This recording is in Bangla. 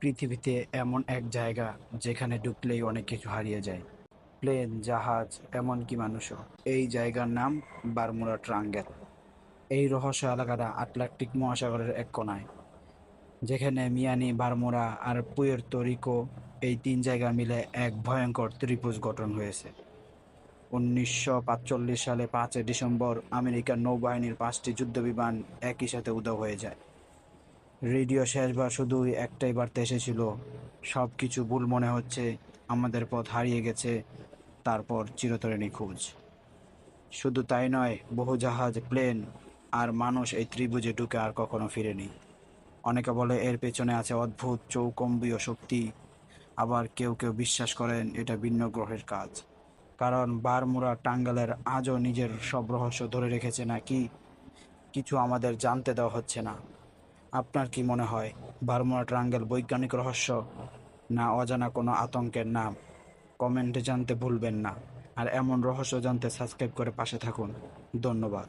পৃথিবীতে এমন এক জায়গা যেখানে ঢুকলেই অনেক কিছু হারিয়ে যায়। প্লেন, জাহাজ, এমনকি মানুষও। এই জায়গার নাম বারমুডা ট্রাঙ্গেল। এই রহস্য এলাকাটা আটলান্টিক মহাসাগরের এক কোনায়। যেখানে মিয়ানি বারমুরা আর পুয়ের তরিকো এই তিন জায়গা মিলে এক ভয়ঙ্কর ত্রিভুজ গঠন হয়েছে। উনিশশো সালে পাঁচই ডিসেম্বর আমেরিকার নৌবাহিনীর পাঁচটি যুদ্ধবিমান একই সাথে উধাও হয়ে যায়। রেডিও শেষবার শুধুই একটাই বার্তা এসেছিল সব কিছু ভুল মনে হচ্ছে, আমাদের পথ হারিয়ে গেছে, তারপর চিরতরে নিখোঁজ। শুধু তাই নয়, বহু জাহাজ, প্লেন আর মানুষ এই ত্রিভুজে ঢুকে আর কখনো ফিরেনি। অনেকে বলে এর পেছনে আছে অদ্ভুত চৌকম্বীয় শক্তি, আবার কেউ কেউ বিশ্বাস করেন এটা ভিন্ন গ্রহের কাজ। কারণ বারমুরা টাঙ্গালের আজও নিজের সব রহস্য ধরে রেখেছে নাকি, কিছু আমাদের জানতে দেওয়া হচ্ছে না। আপনার কি মনে হয় বার্মা ট্রাঙ্গেল বৈজ্ঞানিক রহস্য না অজানা কোনো আতঙ্কের নাম? কমেন্টে জানতে ভুলবেন না। আর এমন রহস্য জানতে সাবস্ক্রাইব করে পাশে থাকুন। ধন্যবাদ।